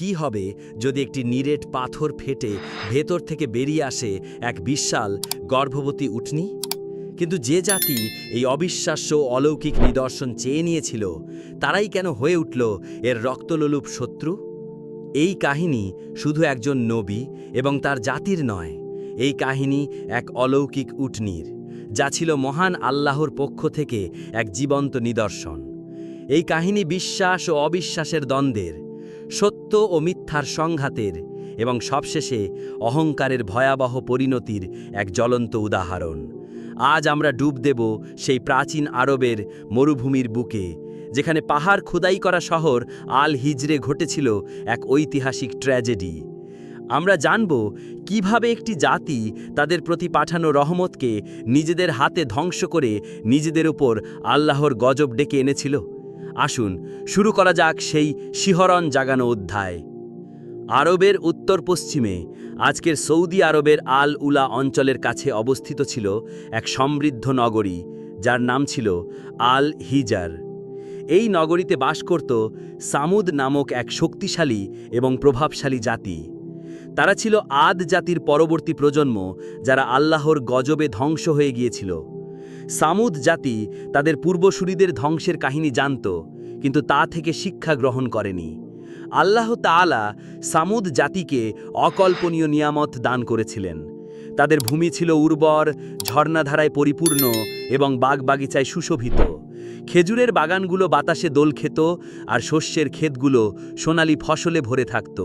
কি হবে যদি একটি নিরেট পাথর ফেটে ভেতর থেকে বেরিয়ে আসে এক বিশাল গর্ভবতী উটনি? কিন্তু যে জাতি এই অবিশ্বাস্য অলৌকিক নিদর্শন চেয়ে নিয়েছিল, তারাই কেন হয়ে উঠল এর রক্তলোলুপ শত্রু? এই কাহিনী শুধু একজন নবী এবং তার জাতির নয়, এই কাহিনী এক অলৌকিক উটনির, যা ছিল মহান আল্লাহর পক্ষ থেকে এক জীবন্ত নিদর্শন। এই কাহিনী বিশ্বাস ও অবিশ্বাসের দ্বন্দ্বের সত্য ও মিথ্যার সংঘাতের এবং সবশেষে অহংকারের ভয়াবহ পরিণতির এক জ্বলন্ত উদাহরণ। আজ আমরা ডুব দেব সেই প্রাচীন আরবের মরুভূমির বুকে, যেখানে পাহাড় খোদাই করা শহর আল হিজরে ঘটেছিল এক ঐতিহাসিক ট্র্যাজেডি। আমরা জানব কীভাবে একটি জাতি তাদের প্রতি পাঠানো রহমতকে নিজেদের হাতে ধ্বংস করে নিজেদের উপর আল্লাহর গজব ডেকে এনেছিল। আসুন, শুরু করা যাক সেই শিহরণ জাগানো অধ্যায়। আরবের উত্তর পশ্চিমে আজকের সৌদি আরবের আল উলা অঞ্চলের কাছে অবস্থিত ছিল এক সমৃদ্ধ নগরী, যার নাম ছিল আল হিজার এই নগরীতে বাস করত সামুদ নামক এক শক্তিশালী এবং প্রভাবশালী জাতি। তারা ছিল আদ জাতির পরবর্তী প্রজন্ম, যারা আল্লাহর গজবে ধ্বংস হয়ে গিয়েছিল। সামুদ জাতি তাদের পূর্বসূরিদের ধ্বংসের কাহিনী জানত, কিন্তু তা থেকে শিক্ষা গ্রহণ করেনি। আল্লাহ তাআলা সামুদ জাতিকে অকল্পনীয় নিয়ামত দান করেছিলেন। তাদের ভূমি ছিল উর্বর, ঝর্ণাধারায় পরিপূর্ণ এবং বাগবাগিচায় সুশোভিত। খেজুরের বাগানগুলো বাতাসে দোল খেত আর শস্যের ক্ষেতগুলো সোনালি ফসলে ভরে থাকত।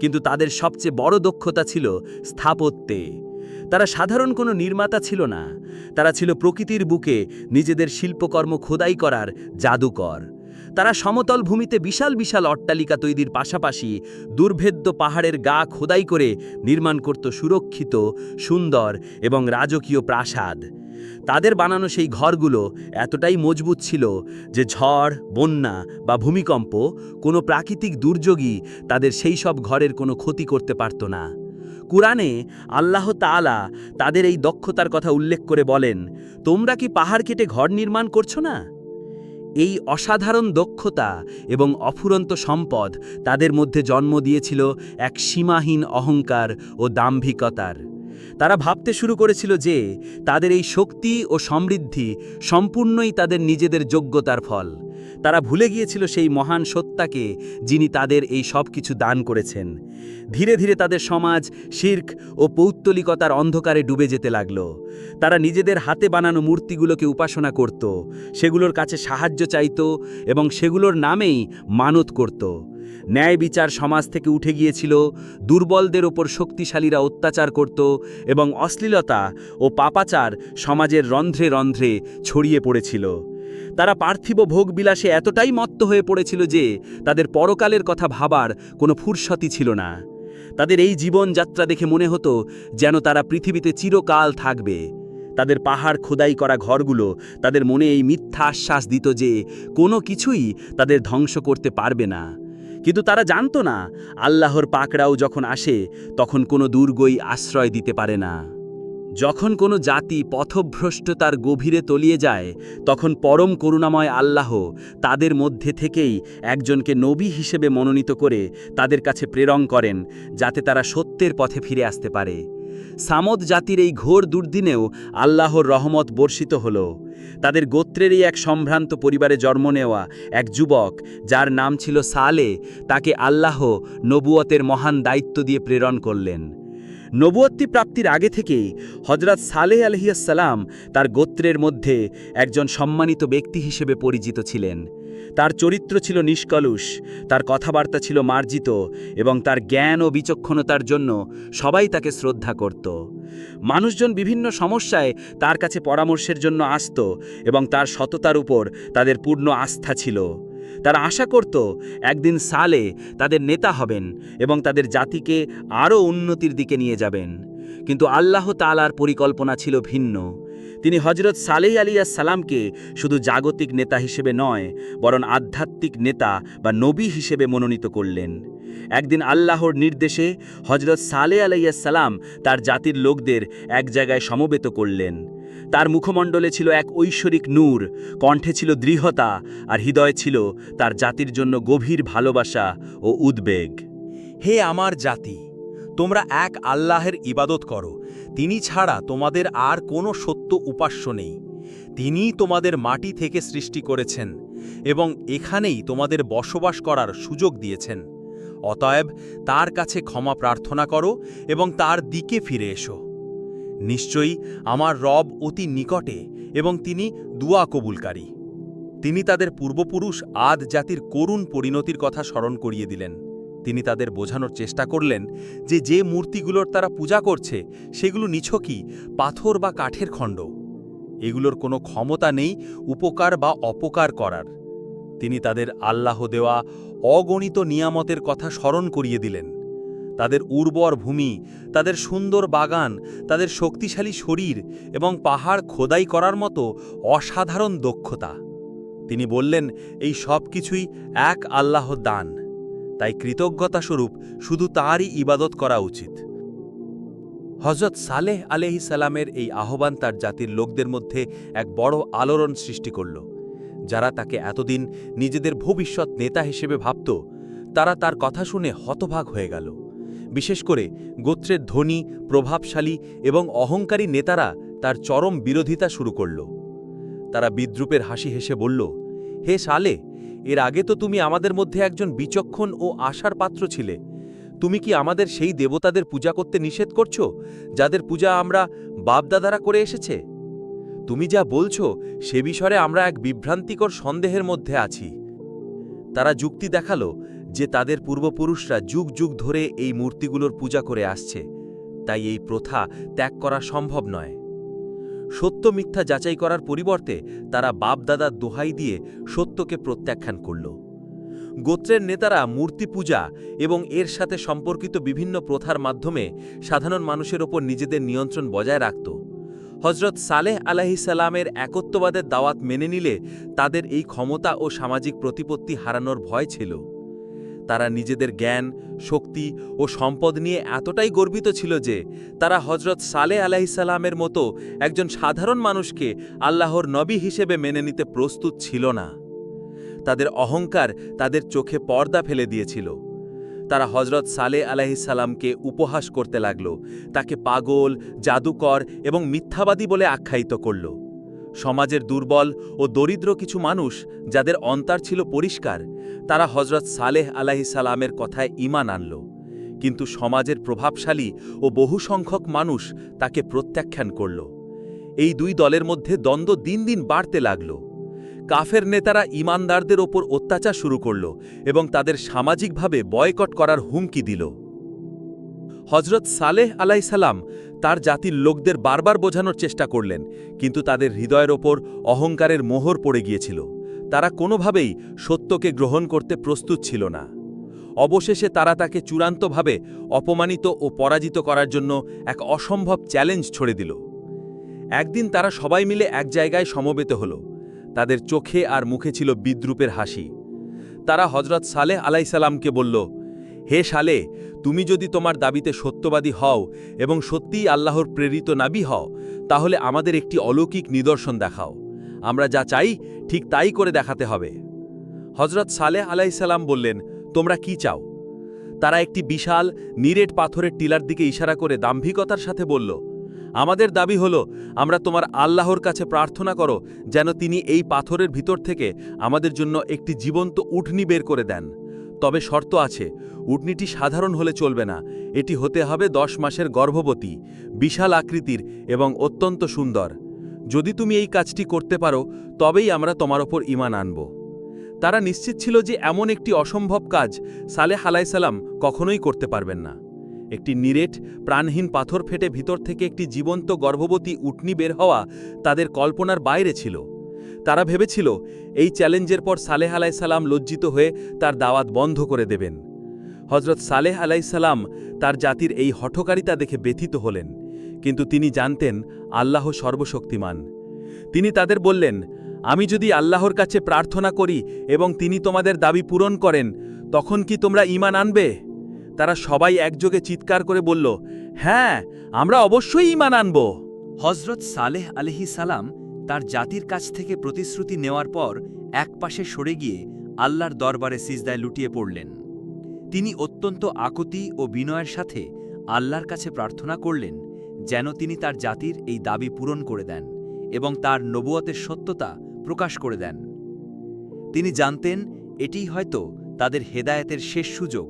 কিন্তু তাদের সবচেয়ে বড় দক্ষতা ছিল স্থাপত্যে। তারা সাধারণ কোনো নির্মাতা ছিল না। তারা ছিল প্রকৃতির বুকে নিজেদের শিল্পকর্ম খোদাই করার জাদুকর। তারা সমতল ভূমিতে বিশাল বিশাল অট্টালিকা তৈরির পাশাপাশি দুর্ভেদ্য পাহাড়ের গা খোদাই করে নির্মাণ করত সুরক্ষিত, সুন্দর এবং রাজকীয় প্রাসাদ। তাদের বানানো সেই ঘরগুলো এতটাই মজবুত ছিল যে ঝড়, বন্যা বা ভূমিকম্প কোনো প্রাকৃতিক দুর্যোগই তাদের সেই সব ঘরের কোনো ক্ষতি করতে পারত না। কুরআনে আল্লাহ তাআলা তাদের এই দক্ষতার কথা উল্লেখ করে বলেন, তোমরা কি পাহাড় কেটে ঘর নির্মাণ করছ না? এই অসাধারণ দক্ষতা এবং অফুরন্ত সম্পদ তাদের মধ্যে জন্ম দিয়েছিল এক সীমাহীন অহংকার ও দাম্ভিকতার। তারা ভাবতে শুরু করেছিল যে, তাদের এই শক্তি ও সমৃদ্ধি সম্পূর্ণই তাদের নিজেদের যোগ্যতার ফল। তারা ভুলে গিয়েছিল সেই মহান সত্তাকে যিনি তাদের এই সব কিছু দান করেছেন। ধীরে ধীরে তাদের সমাজ শির্ক ও পৌত্তলিকতার অন্ধকারে ডুবে যেতে লাগল। তারা নিজেদের হাতে বানানো মূর্তিগুলোকে উপাসনা করত, সেগুলোর কাছে সাহায্য চাইত এবং সেগুলোর নামেই মানত করত। ন্যায় বিচার সমাজ থেকে উঠে গিয়েছিল, দুর্বলদের ওপর শক্তিশালীরা অত্যাচার করত এবং অশ্লীলতা ও পাপাচার সমাজের রন্ধ্রে রন্ধ্রে ছড়িয়ে পড়েছিল। তারা পার্থিব ভোগবিলাসে এতটাই মত্ত হয়ে পড়েছিল যে তাদের পরকালের কথা ভাবার কোনো ফুরসতি ছিল না। তাদের এই জীবনযাত্রা দেখে মনে হতো যেন তারা পৃথিবীতে চিরকাল থাকবে। তাদের পাহাড় খোদাই করা ঘরগুলো, তাদের মনে এই মিথ্যা আশ্বাস দিত যে কোনো কিছুই তাদের ধ্বংস করতে পারবে না। কিন্তু তারা জানতো না, আল্লাহর পাকড়াও যখন আসে, তখন কোনো দুর্গই আশ্রয় দিতে পারে না। যখন কোনো জাতি পথভ্রষ্টতার গভীরে তলিয়ে যায়, তখন পরম করুণাময় আল্লাহ তাদের মধ্যে থেকেই একজনকে নবী হিসেবে মনোনীত করে তাদের কাছে প্রেরণ করেন, যাতে তারা সত্যের পথে ফিরে আসতে পারে। সামদ জাতির এই ঘোর দুর্দিনেও আল্লাহর রহমত বর্ষিত হল। তাদের গোত্রেরই এক সম্ভ্রান্ত পরিবারে জন্ম নেওয়া এক যুবক, যার নাম ছিল সালে, তাকে আল্লাহ নবুয়তের মহান দায়িত্ব দিয়ে প্রেরণ করলেন। নবুয়ত্তি প্রাপ্তির আগে থেকেই হজরত সালেহ আলহিয়াসাল্লাম তার গোত্রের মধ্যে একজন সম্মানিত ব্যক্তি হিসেবে পরিচিত ছিলেন। তার চরিত্র ছিল নিষ্কলুষ, তার কথাবার্তা ছিল মার্জিত এবং তার জ্ঞান ও বিচক্ষণতার জন্য সবাই তাকে শ্রদ্ধা করত। মানুষজন বিভিন্ন সমস্যায় তার কাছে পরামর্শের জন্য আসত এবং তার সততার উপর তাদের পূর্ণ আস্থা ছিল। তারা আশা করত একদিন সালে তাদের নেতা হবেন এবং তাদের জাতিকে আরও উন্নতির দিকে নিয়ে যাবেন। কিন্তু আল্লাহ তালার পরিকল্পনা ছিল ভিন্ন। তিনি হজরত সালেহ আলিয়া সালামকে শুধু জাগতিক নেতা হিসেবে নয়, বরং আধ্যাত্মিক নেতা বা নবী হিসেবে মনোনীত করলেন। একদিন আল্লাহর নির্দেশে হজরত সালে আলাইয়া সালাম তার জাতির লোকদের এক জায়গায় সমবেত করলেন। তার মুখমণ্ডলে ছিল এক ঐশ্বরিক নূর, কণ্ঠে ছিল দৃঢ়তা, আর হৃদয় ছিল তার জাতির জন্য গভীর ভালোবাসা ও উদ্বেগ। হে আমার জাতি, তোমরা এক আল্লাহের ইবাদত করো, তিনি ছাড়া তোমাদের আর কোনো সত্য উপাস্য নেই। তিনিই তোমাদের মাটি থেকে সৃষ্টি করেছেন এবং এখানেই তোমাদের বসবাস করার সুযোগ দিয়েছেন। অতএব তার কাছে ক্ষমা প্রার্থনা করো এবং তার দিকে ফিরে এসো। নিশ্চয়ই আমার রব অতি নিকটে এবং তিনি দুয়া কবুলকারী। তিনি তাদের পূর্বপুরুষ আদ জাতির করুণ পরিণতির কথা স্মরণ করিয়ে দিলেন। তিনি তাদের বোঝানোর চেষ্টা করলেন যে যে মূর্তিগুলোর তারা পূজা করছে, সেগুলো নিছকই, পাথর বা কাঠের খণ্ড। এগুলোর কোনো ক্ষমতা নেই উপকার বা অপকার করার। তিনি তাদের আল্লাহ দেওয়া অগণিত নিয়ামতের কথা স্মরণ করিয়ে দিলেন। তাদের উর্বর ভূমি, তাদের সুন্দর বাগান, তাদের শক্তিশালী শরীর এবং পাহাড় খোদাই করার মতো অসাধারণ দক্ষতা। তিনি বললেন, এই সব কিছুই এক আল্লাহ দান। তাই কৃতজ্ঞতাস্বরূপ শুধু তাঁরই ইবাদত করা উচিত। হজরত সালেহ আলহি সালামের এই আহ্বান তার জাতির লোকদের মধ্যে এক বড় আলোড়ন সৃষ্টি করল। যারা তাকে এতদিন নিজেদের ভবিষ্যৎ নেতা হিসেবে ভাবত, তারা তার কথা শুনে হতভাগ হয়ে গেল। বিশেষ করে গোত্রের ধনী, প্রভাবশালী এবং অহংকারী নেতারা তার চরম বিরোধিতা শুরু করল। তারা বিদ্রুপের হাসি হেসে বলল, হে সালে, এর আগে তো তুমি আমাদের মধ্যে একজন বিচক্ষণ ও আশার পাত্র ছিলে। তুমি কি আমাদের সেই দেবতাদের পূজা করতে নিষেধ করছ, যাদের পূজা আমরা বাপদাদারা করে এসেছে? তুমি যা বলছো, সে বিষয়ে আমরা এক বিভ্রান্তিকর সন্দেহের মধ্যে আছি। তারা যুক্তি দেখাল যে তাদের পূর্বপুরুষরা যুগ যুগ ধরে এই মূর্তিগুলোর পূজা করে আসছে, তাই এই প্রথা ত্যাগ করা সম্ভব নয়। সত্য মিথ্যা যাচাই করার পরিবর্তে তারা বাপদাদার দোহাই দিয়ে সত্যকে প্রত্যাখ্যান করল। গোত্রের নেতারা মূর্তি পূজা এবং এর সাথে সম্পর্কিত বিভিন্ন প্রথার মাধ্যমে সাধারণ মানুষের ওপর নিজেদের নিয়ন্ত্রণ বজায় রাখত। হজরত সালেহ আলাহিসাল্লামের একত্ববাদের দাওয়াত মেনে নিলে তাদের এই ক্ষমতা ও সামাজিক প্রতিপত্তি হারানোর ভয় ছিল। তারা নিজেদের জ্ঞান, শক্তি ও সম্পদ নিয়ে এতটাই গর্বিত ছিল যে তারা হজরত সালে আলাহিসাল্লামের মতো একজন সাধারণ মানুষকে আল্লাহর নবী হিসেবে মেনে নিতে প্রস্তুত ছিল না। তাদের অহংকার তাদের চোখে পর্দা ফেলে দিয়েছিল। তারা হজরত সালে আলাহিসাল্লামকে উপহাস করতে লাগল, তাকে পাগল, জাদুকর এবং মিথ্যাবাদী বলে আখ্যায়িত করল। সমাজের দুর্বল ও দরিদ্র কিছু মানুষ যাদের অন্তর ছিল পরিষ্কার তারা হজরত সালেহ আলাহি সালামের কথায় ইমান আনল, কিন্তু সমাজের প্রভাবশালী ও বহু সংখ্যক মানুষ তাকে প্রত্যাখ্যান করল। এই দুই দলের মধ্যে দ্বন্দ্ব দিন দিন বাড়তে লাগল। কাফের নেতারা ইমানদারদের ওপর অত্যাচার শুরু করল এবং তাদের সামাজিকভাবে বয়কট করার হুমকি দিল। হজরত সালেহ আলাইসাল্লাম তার জাতির লোকদের বারবার বোঝানোর চেষ্টা করলেন, কিন্তু তাদের হৃদয়ের ওপর অহংকারের মোহর পড়ে গিয়েছিল। তারা কোনোভাবেই সত্যকে গ্রহণ করতে প্রস্তুত ছিল না। অবশেষে তারা তাকে চূড়ান্তভাবে অপমানিত ও পরাজিত করার জন্য এক অসম্ভব চ্যালেঞ্জ ছড়ে দিল। একদিন তারা সবাই মিলে এক জায়গায় সমবেত হল। তাদের চোখে আর মুখে ছিল বিদ্রুপের হাসি। তারা হজরত সালেহ আলাইসাল্লামকে বলল, হে সালে তুমি যদি তোমার দাবিতে সত্যবাদী হও এবং সত্যিই আল্লাহর প্রেরিত নাবি হও, তাহলে আমাদের একটি অলৌকিক নিদর্শন দেখাও। আমরা যা চাই ঠিক তাই করে দেখাতে হবে। হজরত সালেহ আলাইসাল্লাম বললেন, তোমরা কি চাও? তারা একটি বিশাল, নিরেট পাথরের টিলার দিকে ইশারা করে দাম্ভিকতার সাথে বলল, আমাদের দাবি হল, আমরা তোমার আল্লাহর কাছে প্রার্থনা করো, যেন তিনি এই পাথরের ভিতর থেকে আমাদের জন্য একটি জীবন্ত উঠনি বের করে দেন। তবে শর্ত আছে উটনিটি সাধারণ হলে চলবে না। এটি হতে হবে দশ মাসের গর্ভবতী, বিশাল আকৃতির এবং অত্যন্ত সুন্দর। যদি তুমি এই কাজটি করতে পারো, তবেই আমরা তোমার ওপর ইমান আনব। তারা নিশ্চিত ছিল যে এমন একটি অসম্ভব কাজ সালেহ আলাইসাল্লাম কখনোই করতে পারবেন না। একটি নিরেট, প্রাণহীন পাথর ফেটে ভিতর থেকে একটি জীবন্ত গর্ভবতী উটনি বের হওয়া তাদের কল্পনার বাইরে ছিল। তারা ভেবেছিল, এই চ্যালেঞ্জের পর সালেহ আলাইসাল্লাম লজ্জিত হয়ে তার দাওয়াত বন্ধ করে দেবেন। হজরত সালেহ আলাইসাল্লাম তার জাতির এই হঠকারিতা দেখে ব্যথিত হলেন, কিন্তু তিনি জানতেন আল্লাহ সর্বশক্তিমান। তিনি তাদের বললেন, আমি যদি আল্লাহর কাছে প্রার্থনা করি এবং তিনি তোমাদের দাবি পূরণ করেন, তখন কি তোমরা ইমান আনবে? তারা সবাই একযোগে চিৎকার করে বলল হ্যাঁ আমরা অবশ্যই ইমান আনব। হজরত সালেহ আলহি সালাম তার জাতির কাছ থেকে প্রতিশ্রুতি নেওয়ার পর একপাশে সরে গিয়ে আল্লাহর দরবারে সিজদায় লুটিয়ে পড়লেন। তিনি অত্যন্ত আকুতি ও বিনয়ের সাথে আল্লাহর কাছে প্রার্থনা করলেন যেন তিনি তার জাতির এই দাবি পূরণ করে দেন এবং তার নবুয়তের সত্যতা প্রকাশ করে দেন। তিনি জানতেন, এটিই হয়তো তাদের হেদায়েতের শেষ সুযোগ।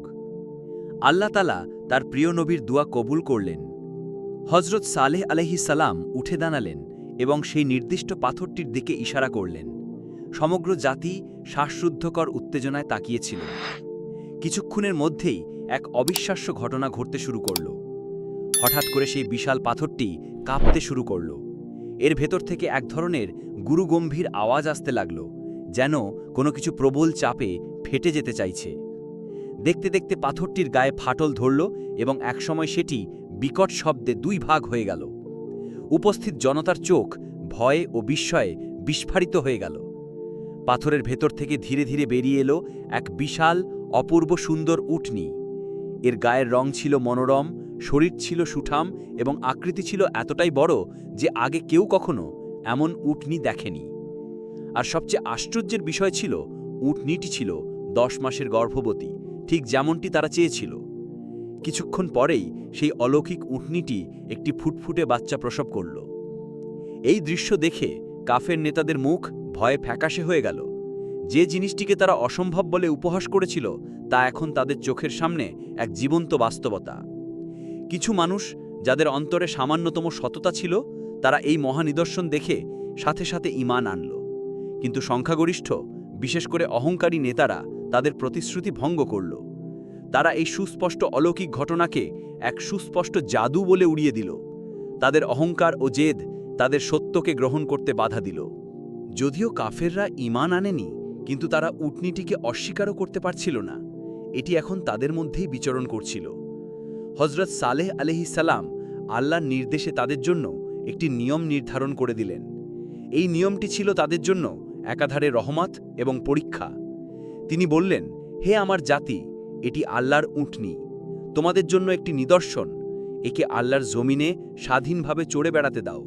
আল্লাহ তালা তার প্রিয় নবীর দোয়া কবুল করলেন। হজরত সালেহ আলহি সালাম উঠে দাঁড়ালেন এবং সেই নির্দিষ্ট পাথরটির দিকে ইশারা করলেন। সমগ্র জাতি শ্বাসরুদ্ধকর উত্তেজনায় তাকিয়েছিল। কিছুক্ষণের মধ্যেই এক অবিশ্বাস্য ঘটনা ঘটতে শুরু করল। হঠাৎ করে সেই বিশাল পাথরটি কাঁপতে শুরু করল। এর ভেতর থেকে এক ধরনের গুরুগম্ভীর আওয়াজ আসতে লাগল, যেন কোনো কিছু প্রবল চাপে ফেটে যেতে চাইছে। দেখতে দেখতে পাথরটির গায়ে ফাটল ধরল এবং একসময় সেটি বিকট শব্দে দুই ভাগ হয়ে গেল। উপস্থিত জনতার চোখ ভয়ে ও বিস্ময়ে বিস্ফারিত হয়ে গেল। পাথরের ভেতর থেকে ধীরে ধীরে বেরিয়ে এলো এক বিশাল, অপূর্ব সুন্দর উটনি। এর গায়ের রং ছিল মনোরম শরীর ছিল সুঠাম এবং আকৃতি ছিল এতটাই বড় যে আগে কেউ কখনো এমন উটনি দেখেনি। আর সবচেয়ে আশ্চর্যের বিষয় ছিল, উটনিটি ছিল দশ মাসের গর্ভবতী, ঠিক যেমনটি তারা চেয়েছিল। কিছুক্ষণ পরেই সেই অলৌকিক উটনিটি একটি ফুটফুটে বাচ্চা প্রসব করল। এই দৃশ্য দেখে কাফের নেতাদের মুখ ভয়ে ফ্যাকাশে হয়ে গেল। যে জিনিসটিকে তারা অসম্ভব বলে উপহাস করেছিল, তা এখন তাদের চোখের সামনে এক জীবন্ত বাস্তবতা। কিছু মানুষ যাদের অন্তরে সামান্যতম সততা ছিল, তারা এই মহানিদর্শন দেখে সাথে সাথে ইমান আনল। কিন্তু সংখ্যাগরিষ্ঠ, বিশেষ করে অহংকারী নেতারা তাদের প্রতিশ্রুতি ভঙ্গ করল। তারা এই সুস্পষ্ট অলৌকিক ঘটনাকে এক সুস্পষ্ট জাদু বলে উড়িয়ে দিল। তাদের অহংকার ও জেদ তাদের সত্যকে গ্রহণ করতে বাধা দিল। যদিও কাফেররা ইমান আনেনি, কিন্তু তারা উটনিটিকে অস্বীকারও করতে পারছিল না। এটি এখন তাদের মধ্যেই বিচরণ করছিল। হজরত সালেহ আলহিসাল্লাম আল্লাহর নির্দেশে তাদের জন্য একটি নিয়ম নির্ধারণ করে দিলেন। এই নিয়মটি ছিল তাদের জন্য একাধারে রহমত এবং পরীক্ষা। তিনি বললেন, হে আমার জাতি, এটি আল্লাহর উটনি। তোমাদের জন্য একটি নিদর্শন। একে আল্লাহর জমিনে স্বাধীনভাবে চড়ে বেড়াতে দাও।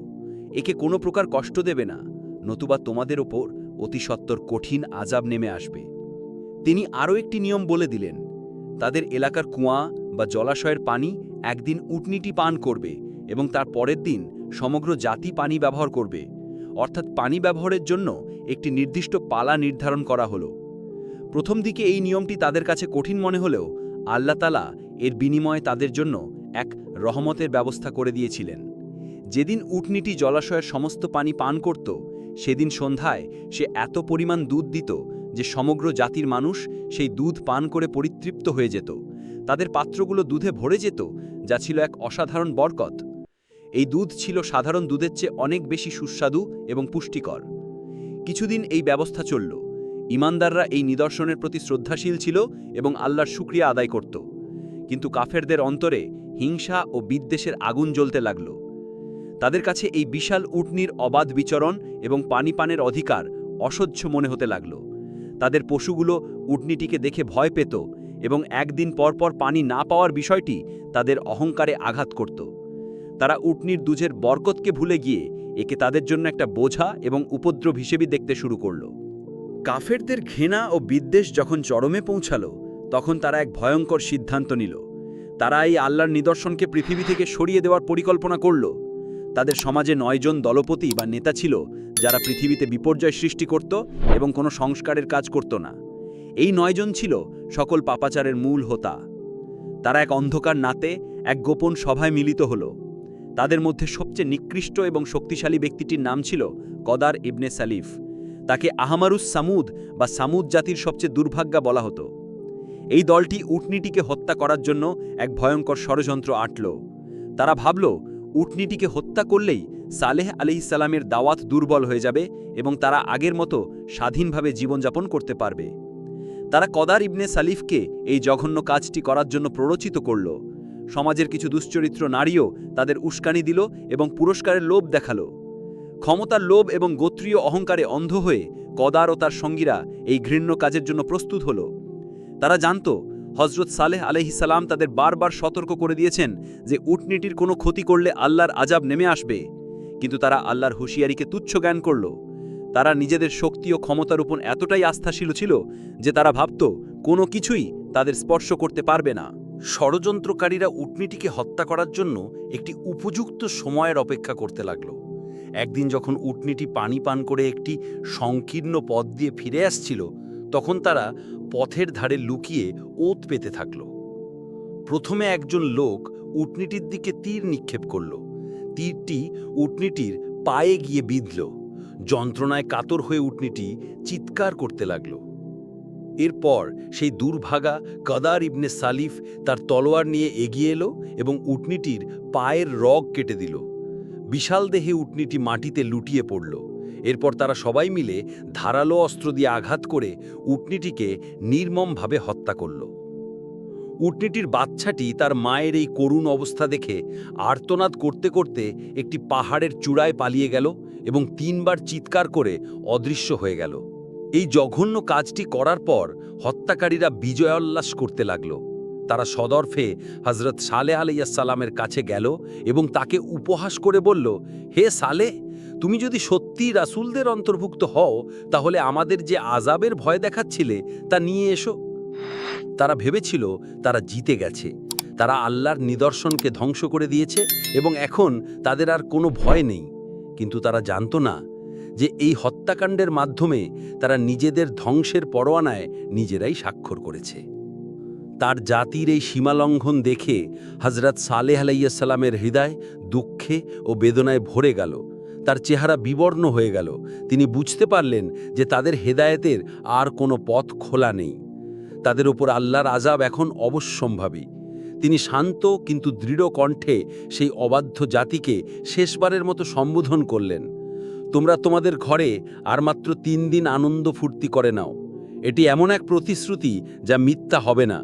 একে কোনো প্রকার কষ্ট দেবে না, নতুবা তোমাদের ওপর অতিসত্বর কঠিন আজাব নেমে আসবে। তিনি আরও একটি নিয়ম বলে দিলেন, তাদের এলাকার কুয়া বা জলাশয়ের পানি একদিন উটনিটি পান করবে এবং তার পরের দিন সমগ্র জাতি পানি ব্যবহার করবে। অর্থাৎ পানি ব্যবহারের জন্য একটি নির্দিষ্ট পালা নির্ধারণ করা হলো। প্রথম দিকে এই নিয়মটি তাদের কাছে কঠিন মনে হলেও আল্লাতালা এর বিনিময়ে তাদের জন্য এক রহমতের ব্যবস্থা করে দিয়েছিলেন। যেদিন উটনিটি জলাশয়ের সমস্ত পানি পান করত, সেদিন সন্ধ্যায় সে এত পরিমাণ দুধ দিত যে সমগ্র জাতির মানুষ সেই দুধ পান করে পরিতৃপ্ত হয়ে যেত। তাদের পাত্রগুলো দুধে ভরে যেত, যা ছিল এক অসাধারণ বরকত। এই দুধ ছিল সাধারণ দুধের চেয়ে অনেক বেশি সুস্বাদু এবং পুষ্টিকর। কিছুদিন এই ব্যবস্থা চলল। ইমানদাররা এই নিদর্শনের প্রতি শ্রদ্ধাশীল ছিল এবং আল্লাহর শুক্রিয়া আদায় করত। কিন্তু কাফেরদের অন্তরে হিংসা ও বিদ্বেষের আগুন জ্বলতে লাগল। তাদের কাছে এই বিশাল উটনির অবাধ বিচরণ এবং পানি পানের অধিকার অসহ্য মনে হতে লাগল। তাদের পশুগুলো উটনিটিকে দেখে ভয় পেত এবং একদিন পর পর পানি না পাওয়ার বিষয়টি তাদের অহংকারে আঘাত করত। তারা উটনির দুধের বরকতকে ভুলে গিয়ে একে তাদের জন্য একটা বোঝা এবং উপদ্রব হিসেবে দেখতে শুরু করল। কাফেরদের ঘৃণা ও বিদ্বেষ যখন চরমে পৌঁছালো, তখন তারা এক ভয়ঙ্কর সিদ্ধান্ত নিল। তারা এই আল্লাহর নিদর্শনকে পৃথিবী থেকে সরিয়ে দেওয়ার পরিকল্পনা করল। তাদের সমাজে নয়জন দলপতি বা নেতা ছিল যারা পৃথিবীতে বিপর্যয় সৃষ্টি করত এবং কোনো সংস্কারের কাজ করত না। এই নয়জন ছিল সকল পাপাচারের মূল হোতা। তারা এক অন্ধকার নাতে, এক গোপন সভায় মিলিত হল। তাদের মধ্যে সবচেয়ে নিকৃষ্ট এবং শক্তিশালী ব্যক্তিটির নাম ছিল কদার ইবনে সালিফ। তাকে আহমারুস সামুদ বা সামুদ জাতির সবচেয়ে দুর্ভাগ্যা বলা হতো। এই দলটি উটনিটিকে হত্যা করার জন্য এক ভয়ঙ্কর ষড়যন্ত্র আটল। তারা ভাবল, উটনিটিকে হত্যা করলেই সালেহ আলিহিসাল্লামের দাওয়াত দুর্বল হয়ে যাবে এবং তারা আগের মতো স্বাধীনভাবে জীবনযাপন করতে পারবে। তারা কদার ইবনে সালিফকে এই জঘন্য কাজটি করার জন্য প্ররোচিত করল। সমাজের কিছু দুশ্চরিত্র নারীও তাদের উস্কানি দিল এবং পুরস্কারের লোভ দেখাল। ক্ষমতার লোভ এবং গোত্রীয় অহংকারে অন্ধ হয়ে কদার ও তার সঙ্গীরা এই ঘৃণ্য কাজের জন্য প্রস্তুত হল। তারা জানত হজরত সালেহ আলহিসাল্লাম তাদের বারবার সতর্ক করে দিয়েছেন যে উটনিটির কোনো ক্ষতি করলে আল্লাহর আজাব নেমে আসবে। কিন্তু তারা আল্লাহর হুঁশিয়ারিকে তুচ্ছ জ্ঞান করল। তারা নিজেদের শক্তি ও ক্ষমতার উপর এতটাই আস্থাশীল ছিল যে তারা ভাবত, কোনো কিছুই তাদের স্পর্শ করতে পারবে না। ষড়যন্ত্রকারীরা উটনিটিকে হত্যা করার জন্য একটি উপযুক্ত সময়ের অপেক্ষা করতে লাগল। একদিন যখন উটনিটি পানি পান করে একটি সংকীর্ণ পথ দিয়ে ফিরে আসছিল, তখন তারা পথের ধারে লুকিয়ে ওত পেতে থাকল। প্রথমে একজন লোক উটনিটির দিকে তীর নিক্ষেপ করল। তীরটি উটনিটির পায়ে গিয়ে বিঁধল। যন্ত্রণায় কাতর হয়ে উটনিটি চিৎকার করতে লাগল। এরপর সেই দুর্ভাগা কদার ইবনে সালিফ তার তলোয়ার নিয়ে এগিয়ে এলো এবং উটনিটির পায়ের রগ কেটে দিল। বিশাল দেহে উটনিটি মাটিতে লুটিয়ে পড়ল। এরপর তারা সবাই মিলে ধারালো অস্ত্র দিয়ে আঘাত করে উটনিটিকে নির্মমভাবে হত্যা করল। উটনিটির বাচ্চাটি তার মায়ের এই করুণ অবস্থা দেখে আর্তনাদ করতে করতে একটি পাহাড়ের চূড়ায় পালিয়ে গেল এবং তিনবার চিৎকার করে অদৃশ্য হয়ে গেল। এই জঘন্য কাজটি করার পর হত্যাকারীরা বিজয়োল্লাস করতে লাগল। তারা সদর্ফে হজরত সালে আলাইসাল্লামের কাছে গেল এবং তাকে উপহাস করে বলল, হে সালে তুমি যদি সত্যি রাসূলদের অন্তর্ভুক্ত হও, তাহলে আমাদের যে আজাবের ভয় দেখাচ্ছিলে, তা নিয়ে এসো। তারা ভেবেছিল তারা জিতে গেছে। তারা আল্লাহর নিদর্শনকে ধ্বংস করে দিয়েছে এবং এখন তাদের আর কোনো ভয় নেই। কিন্তু তারা জানত না যে এই হত্যাকাণ্ডের মাধ্যমে তারা নিজেদের ধ্বংসের পরোয়ানায় নিজেরাই স্বাক্ষর করেছে। তার জাতির এই সীমালঙ্ঘন দেখে হজরত সালেহ আলাইসাল্লামের হৃদয় দুঃখে ও বেদনায় ভরে গেল, তার চেহারা বিবর্ণ হয়ে গেল। তিনি বুঝতে পারলেন যে তাদের হেদায়েতের আর কোনো পথ খোলা নেই। তাদের উপর আল্লাহর আজাব এখন অবশ্যম্ভাবী। তিনি শান্ত কিন্তু দৃঢ় কণ্ঠে সেই অবাধ্য জাতিকে শেষবারের মতো সম্বোধন করলেন। তোমরা তোমাদের ঘরে আর মাত্র তিন দিন আনন্দ ফুর্তি করে নাও। এটি এমন এক প্রতিশ্রুতি যা মিথ্যা হবে না।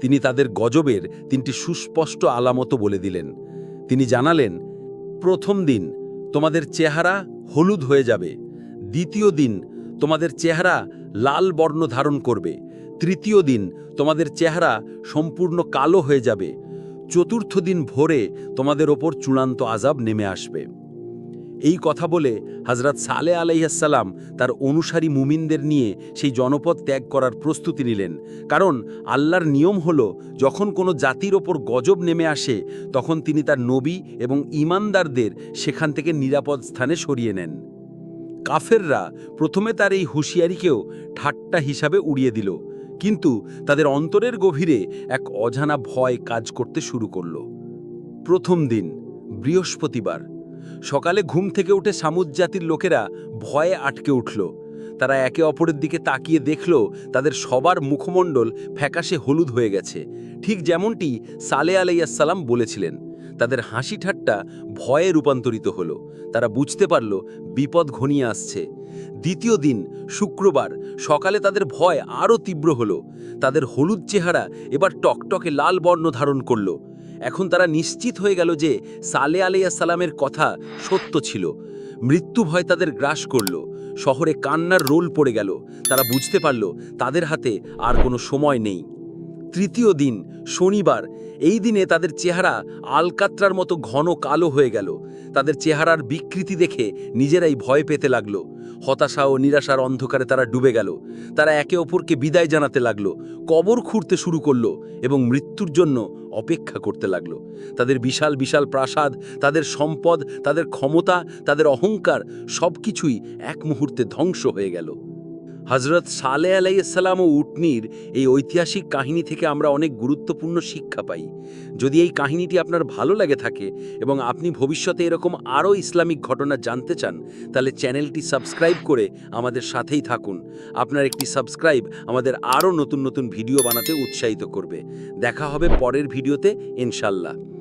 তিনি তাদের গজবের তিনটি সুস্পষ্ট আলামত বলে দিলেন। তিনি জানালেন, প্রথম দিন তোমাদের চেহারা হলুদ হয়ে যাবে। দ্বিতীয় দিন তোমাদের চেহারা লাল বর্ণ ধারণ করবে। তৃতীয় দিন তোমাদের চেহারা সম্পূর্ণ কালো হয়ে যাবে। চতুর্থ দিন ভোরে তোমাদের ওপর চূড়ান্ত আজাব নেমে আসবে। এই কথা বলে হজরত সালে আলাইহাসাল্লাম তার অনুসারী মুমিনদের নিয়ে সেই জনপদ ত্যাগ করার প্রস্তুতি নিলেন। কারণ আল্লাহর নিয়ম হল, যখন কোনো জাতির ওপর গজব নেমে আসে, তখন তিনি তার নবী এবং ইমানদারদের সেখান থেকে নিরাপদ স্থানে সরিয়ে নেন। কাফেররা প্রথমে তার এই হুঁশিয়ারিকেও ঠাট্টা হিসাবে উড়িয়ে দিল। কিন্তু তাদের অন্তরের গভীরে এক অজানা ভয় কাজ করতে শুরু করল। প্রথম দিন, বৃহস্পতিবার, সকালে ঘুম থেকে উঠে সামুদ জাতির লোকেরা ভয়ে আটকে উঠল। তারা একে অপরের দিকে তাকিয়ে দেখল তাদের সবার মুখমণ্ডল ফ্যাকাশে হলুদ হয়ে গেছে। ঠিক যেমনটি সালে আলাইয়াসাল্লাম বলেছিলেন। তাদের হাসি ঠাট্টা ভয়ে রূপান্তরিত হলো। তারা বুঝতে পারল, বিপদ ঘনিয়ে আসছে। দ্বিতীয় দিন, শুক্রবার, সকালে তাদের ভয় আরও তীব্র হলো। তাদের হলুদ চেহারা এবার টকটকে লাল বর্ণ ধারণ করল। এখন তারা নিশ্চিত হয়ে গেল যে সালে আলাইসাল্লামের কথা সত্য ছিল। মৃত্যু ভয় তাদের গ্রাস করল। শহরে কান্নার রোল পড়ে গেল। তারা বুঝতে পারল, তাদের হাতে আর কোনো সময় নেই। তৃতীয় দিন, শনিবার এই দিনে তাদের চেহারা আলকাত্রার মতো ঘন কালো হয়ে গেল। তাদের চেহারার বিকৃতি দেখে নিজেরাই ভয় পেতে লাগল। হতাশা ও নিরাশার অন্ধকারে তারা ডুবে গেল। তারা একে অপরকে বিদায় জানাতে লাগল। কবর খুঁড়তে শুরু করল এবং মৃত্যুর জন্য অপেক্ষা করতে লাগল। তাদের বিশাল বিশাল প্রাসাদ, তাদের সম্পদ, তাদের ক্ষমতা, তাদের অহংকার সব কিছুই এক মুহূর্তে ধ্বংস হয়ে গেল। হজরত সালে আলাইসাল্লাম ও উটনির এই ঐতিহাসিক কাহিনী থেকে আমরা অনেক গুরুত্বপূর্ণ শিক্ষা পাই। যদি এই কাহিনীটি আপনার ভালো লাগে থাকে এবং আপনি ভবিষ্যতে এরকম আরও ইসলামিক ঘটনা জানতে চান, তাহলে চ্যানেলটি সাবস্ক্রাইব করে আমাদের সাথেই থাকুন। আপনার একটি সাবস্ক্রাইব আমাদের আরও নতুন নতুন ভিডিও বানাতে উৎসাহিত করবে। দেখা হবে পরের ভিডিওতে, ইনশাল্লাহ।